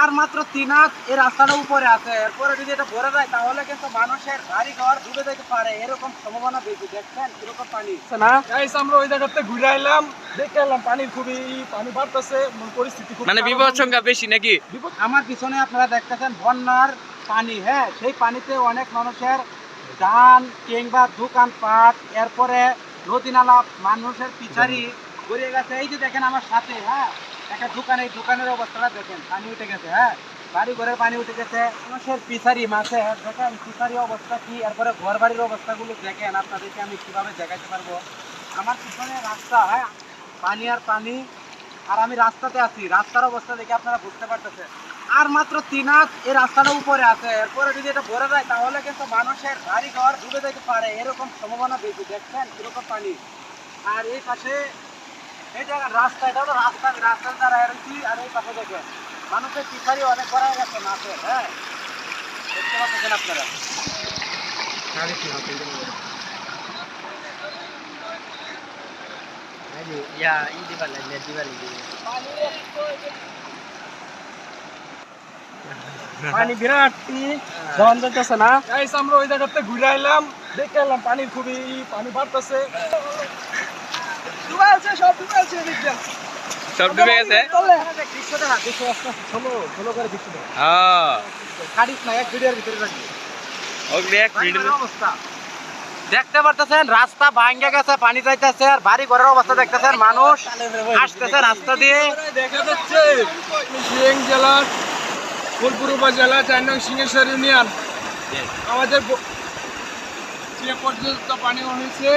আর মাত্র তিন হাত এই রাস্তাটা উপরে আছে। এরপরে যদি এটা ভরে যায় তাহলে কিন্তু মানুষের বাড়ি ঘর ডুবে যেতে পারে। এরকম সম্ভাবনা বেশি। দেখছেন কীরকম পানি? না গাইস আমরা ওই জায়গাতে ঘুরে আইলাম দেখে এলাম পানির খুবই পানি বাড়তেছে পরিস্থিতি খুব মানে। বিপদ সংখ্যা বেশি নাকি? আমার পিছনে আপনারা দেখতেছেন বন্যার পানি হ্যাঁ? সেই পানিতে অনেক মানুষের ধান কিংবা দোকান পাট এরপরে নদী নালা মানুষের পিছারি গড়িয়ে গেছে। এই যে দেখেন আমার সাথে হ্যাঁ? একটা দোকান দোকানের অবস্থাটা দেখেন, পানি উঠে গেছে হ্যাঁ? বাড়ি ঘরের পানি উঠে গেছে। মানুষের পিছারি মাছে দেখেন পিছারি অবস্থা কি? এরপরে ঘর বাড়ির অবস্থাগুলো দেখেন, আপনাদেরকে আমি কীভাবে দেখাতে পারব। আমার পিছনে রাস্তা হ্যাঁ? পানি আর পানি, আর আমি রাস্তাতে আছি। রাস্তার অবস্থা দেখে আপনারা বুঝতে পারতেছেন। আর মাত্র তিন হাত এই রাস্তাটা উপরে আছে। এরপরে যদি এটা ভরে যায়, তাহলে কিন্তু মানুষের বাড়ি ঘর ডুবে যেতে পারে। এরকম সম্ভাবনা বেশি, দেখছেন? এরকম পানি। আর এই পাশে এই জায়গার রাস্তা এটা হলো রাস্তা আমি রাস্তার দ্বারা এরছি আর এই পাশে দেখেন। মানুষের পিছারি অনেক করা গেছে মাছের হ্যাঁ? দেখতে পাচ্ছেন আপনারা? পানি বিরাট জন যাইতেছে না? গাইস আমরা ওই জায়গাতে ঘুরে আইলাম দেখে এলাম পানির খুবই পানি বাড়তেছে। ডুবে আছে সব ডুবে আছে এদিক সব ডুবে গেছে? দেখতে পারতেছেন রাস্তা ভাঙ্গে গেছে পানি যাইতেছে আর বাড়ি ঘরের অবস্থা দেখতেছেন মানুষ আসতেছে রাস্তা দিয়ে। দেখা যাচ্ছে জেলার ফুলপুর উপজেলা চার নং সিংহেশ্বর ইউনিয়ন। আমাদের যে পর্যন্ত পানি হয়েছে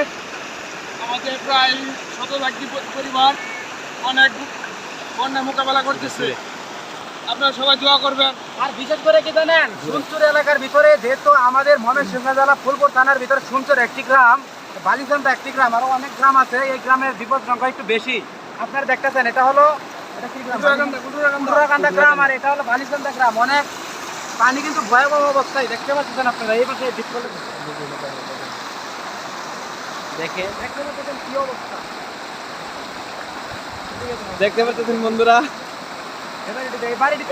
আমাদের প্রায় শত লাখি পরিবার অনেক বন্যা মোকাবেলা করতেছে। আপনারা সবাই দোয়া করবেন। আর বিশেষ করে কি জানেন? সুনচুর এলাকার ভিতরে যেহেতু আমাদের জেলা ফুলপুর থানার ভিতরে সুনচুর একটি গ্রাম বালিচন্দ একটি গ্রাম আরও অনেক গ্রাম আছে এই গ্রামের বিপদ সংখ্যা একটু বেশি। আপনারা দেখতেছেন এটা হলো এটা কি গ্রাম? আর এটা হলো বালিচন্দা গ্রাম। অনেক পানি কিন্তু ভয়াবহ অবস্থায় দেখতে পাচ্ছেন আপনারা এই পাশে দিক করলে দেখে দেখতে পাচ্ছেন বন্ধুরা?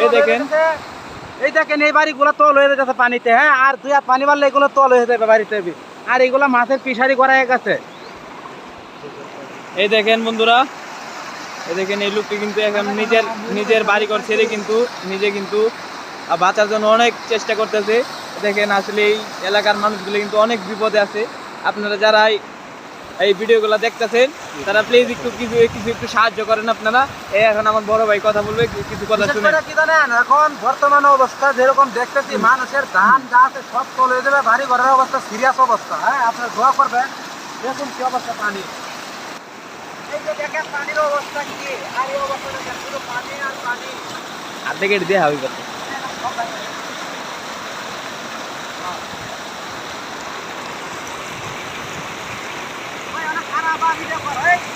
এই দেখেন। এই দেখেন এই বাড়িগুলো তল হয়ে যাচ্ছে পানিতে হ্যাঁ? আর দুই হাত পানি মারলে এগুলো তল হয়ে যাবে বাড়িতে। আর এগুলো মাছের পিসারি করা গেছে। এই দেখেন বন্ধুরা এই দেখেন এই লোকটি কিন্তু এখন নিজের নিজের বাড়ি ঘর ছেড়ে কিন্তু নিজে কিন্তু বাঁচার জন্য অনেক চেষ্টা করতেছে। দেখেন আসলে এই এলাকার মানুষগুলো কিন্তু অনেক বিপদে আছে। আপনারা যারা এই- ভিডিওগুলো দেখতেছেন তারা প্লিজ একটু কিছু কিছু একটু সাহায্য করেন আপনারা। এই এখন আমার বড় ভাই কথা বলবে কিছু কথা শুনে কি জানেন এখন বর্তমান অবস্থা যেরকম দেখতেছি মানুষের ধান আছে সব হয়ে যাবে বাড়ি ঘরের অবস্থা সিরিয়াস অবস্থা। হ্যাঁ আপনার দোয়া করবেন দেখুন কি অবস্থা পানি? এই যে দেখেন পানির অবস্থা কি? আর এই অবস্থা শুধু পানি আর পানি। হাত থেকে দিয়ে হাবি অনেক খারাপ আর